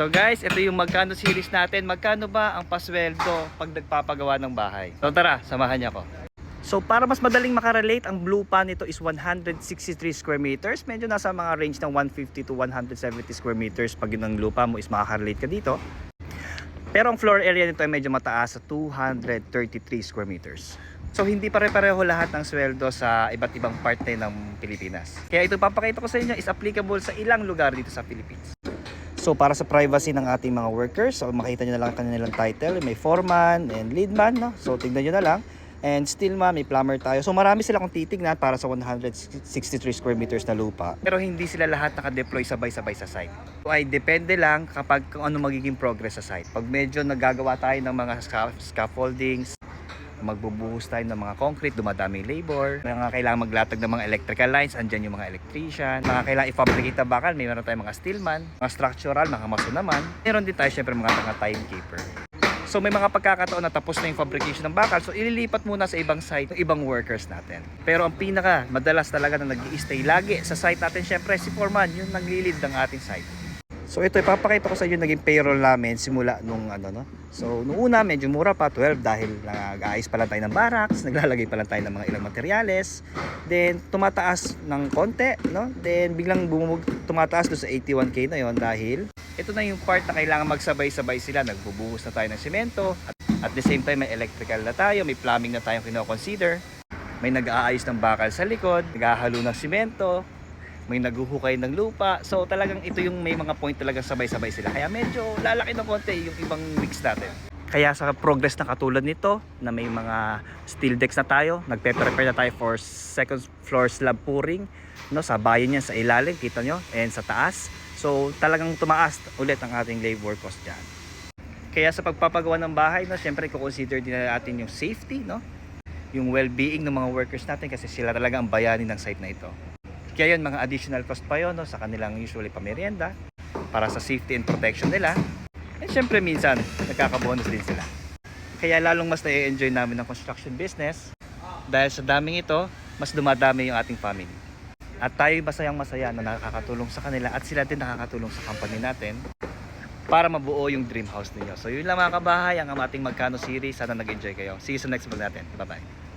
So guys, ito yung magkano series natin. Magkano ba ang pasweldo pag nagpapagawa ng bahay? So tara, samahan niyo ako. So para mas madaling makarelate, ang blue pan nito is 163 square meters. Medyo nasa mga range ng 150 to 170 square meters pag yun ang lupa mo is makakarelate ka dito. Pero ang floor area nito ay medyo mataas sa 233 square meters. So hindi pare-pareho lahat ng sweldo sa iba't ibang parte ng Pilipinas. Kaya ito papakita ko sa inyo is applicable sa ilang lugar dito sa Philippines. So para sa privacy ng ating mga workers, so makita nyo na lang kanilang title, may foreman and leadman, no? So tignan nyo na lang. And still ma, may plumber tayo. So marami sila kung titignan para sa 163 square meters na lupa. Pero hindi sila lahat naka-deploy sabay-sabay sa site. So ay depende lang kapag kung ano magiging progress sa site. Pag medyo nagagawa tayo ng mga sca- scaffoldings, magbubuhos tayo ng mga concrete, dumadami labor, mga kailangan maglatag ng mga electrical lines, andyan yung mga electrician, mga kailangan i-fabricate na bakal, may meron tayong mga steelman, mga structural, mga maso naman. Meron din tayo syempre mga mga timekeeper. So may mga pagkakataon na tapos na yung fabrication ng bakal, so ililipat muna sa ibang site ng ibang workers natin. Pero ang pinaka madalas talaga na nag stay lagi sa site natin, syempre si Foreman, yung naglilid ng ating site. So ito ipapakita ko sa inyo naging payroll namin simula nung ano no. So nung una medyo mura pa 12 dahil nag-aayos pa lang tayo ng barracks, naglalagay pa lang tayo ng mga ilang materyales. Then tumataas ng konti no. Then biglang bumug tumataas do sa 81k na yon dahil ito na yung part na kailangan magsabay-sabay sila. Nagbubuhos na tayo ng semento at at the same time may electrical na tayo, may plumbing na tayong kino-consider. May nag-aayos ng bakal sa likod, naghahalo ng simento, may naghuhukay ng lupa. So talagang ito yung may mga point talagang sabay-sabay sila. Kaya medyo lalaki ng konti yung ibang weeks natin. Kaya sa progress na katulad nito, na may mga steel decks na tayo, nagpe-prepare na tayo for second floor slab pouring. No, sa bayan yan sa ilalim, kita nyo, and sa taas. So talagang tumaas ulit ang ating labor cost dyan. Kaya sa pagpapagawa ng bahay, no, syempre i-consider din natin yung safety, no? yung well-being ng mga workers natin kasi sila talaga ang bayani ng site na ito. Kaya yun, mga additional cost pa yun no, sa kanilang usually pamerienda para sa safety and protection nila. And syempre minsan, nagkakabonus din sila. Kaya lalong mas na-enjoy namin ng construction business dahil sa daming ito, mas dumadami yung ating family. At tayo masayang masaya na nakakatulong sa kanila at sila din nakakatulong sa company natin para mabuo yung dream house ninyo. So yun lang mga kabahay, ang ating Magkano series. Sana nag-enjoy kayo. See you sa next vlog natin. Bye-bye.